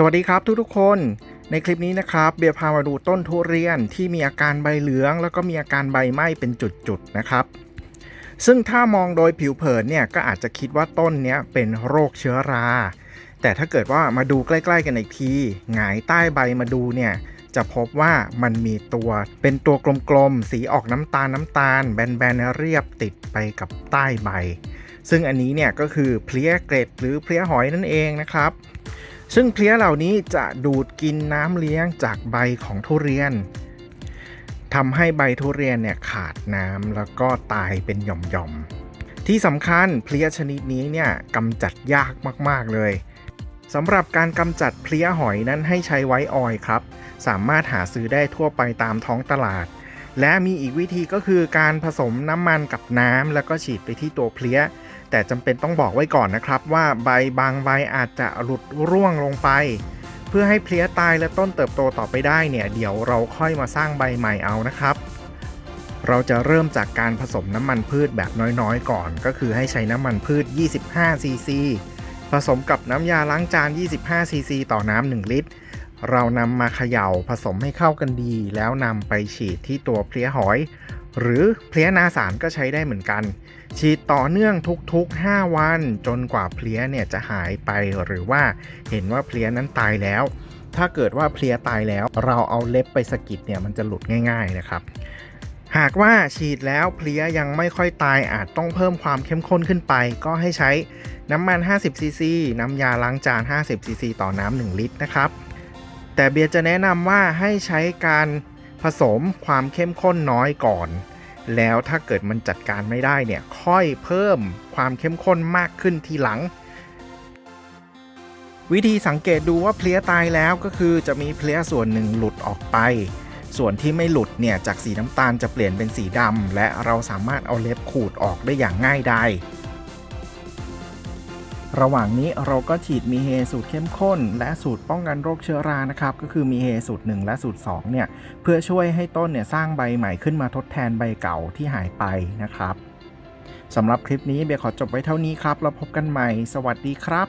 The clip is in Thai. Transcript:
สวัสดีครับทุกๆคนในคลิปนี้นะครับเบียร์พามาดูต้นทุเรียนที่มีอาการใบเหลือง แล้วก็มีอาการใบไหม้เป็นจุดๆนะครับ ซึ่งถ้ามองโดยผิวเผินเนี่ยก็อาจจะคิดว่าต้นเนี้ยเป็นโรคเชื้อรา แต่ถ้าเกิดว่ามาดูใกล้ๆกันอีกทีหงายใต้ใบมาดูเนี่ยจะพบว่ามันมีตัวเป็นตัวกลมๆ สีออกน้ำตาลน้ำตาล แบนๆเรียบติดไปกับใต้ใบ ซึ่งอันนี้เนี่ยก็คือเพลี้ยเกร็ดหรือเพลี้ยหอยนั่นเองนะครับ ซึ่งเพลี้ยเหล่านี้จะดูดกินน้ำเลี้ยงจากใบของทุเรียนทำให้ใบทุเรียนเนี่ยขาดน้ำแล้วก็ตายเป็นหย่อมๆ ที่สำคัญเพลี้ยชนิดนี้เนี่ยกำจัดยากมากๆเลยสำหรับการกำจัดเพลี้ยหอยนั้นให้ใช้ไวท์ออยครับ สามารถหาซื้อได้ทั่วไปตามท้องตลาด และมีอีกวิธีก็คือการผสมน้ำมันกับน้ำแล้วก็ฉีดไปที่ตัวเพลี้ย แต่จำเป็นต้องบอกไว้ก่อนนะครับว่าใบบางใบอาจจะหลุดร่วงลงไป เพื่อให้เพลี้ยตายและต้นเติบโตต่อไปได้เนี่ยเดี๋ยวเราค่อยมาสร้างใบใหม่เอานะครับ เราจะเริ่มจากการผสมน้ำมันพืชแบบน้อยๆ ก่อน ก็คือให้ใช้น้ำมันพืช 25 ซีซี ผสมกับน้ำยาล้างจาน 25 ซีซี ต่อน้ำ1ลิตร เรานำมาเขย่าผสมให้เข้ากันดี แล้วนำไปฉีดที่ตัวเพลี้ยหอย หรือเพลี้ยนาสารก็ใช้ได้เหมือนกัน ฉีดต่อเนื่องทุกๆ 5 วัน จนกว่าเพลี้ยเนี่ยจะหายไปหรือว่าเห็นว่าเพลี้ยนั้นตายแล้ว ถ้าเกิดว่าเพลี้ยตายแล้ว เราเอาเล็บไปสกิดเนี่ยมันจะหลุดง่าย ๆนะครับ หากว่าฉีดแล้วเพลี้ยยังไม่ค่อยตายอาจต้องเพิ่มความเข้มข้นขึ้นไป ก็ให้ใช้น้ำมัน 50 ซีซี น้ำยาล้างจาน 50 ซีซี ต่อน้ำ1ลิตรนะครับแต่เบียร์จะแนะนำว่าให้ใช้การ ผสมความเข้มข้นน้อยก่อน แล้วถ้าเกิดมันจัดการไม่ได้เนี่ย ค่อยเพิ่มความเข้มข้นมากขึ้นทีหลัง วิธีสังเกตดูว่าเพลี้ยตายแล้วก็คือจะมีเพลี้ยส่วนหนึ่งหลุดออกไป ส่วนที่ไม่หลุดเนี่ยจากสีน้ำตาลจะเปลี่ยนเป็นสีดำและเราสามารถเอาเล็บขูดออกได้อย่างง่ายดาย ระหว่างนี้เราก็ฉีดมีเฮสูตรเข้มข้น และสูตรป้องกันโรคเชื้อรานะครับ ก็คือมีเฮสูตร 1 และสูตร2เนี่ยเพื่อช่วยให้ต้นเนี่ยสร้างใบใหม่ขึ้นมาทดแทนใบเก่าที่หายไปนะครับสำหรับคลิปนี้เบียร์ขอจบไว้เท่านี้ครับเราพบกันใหม่ สวัสดีครับ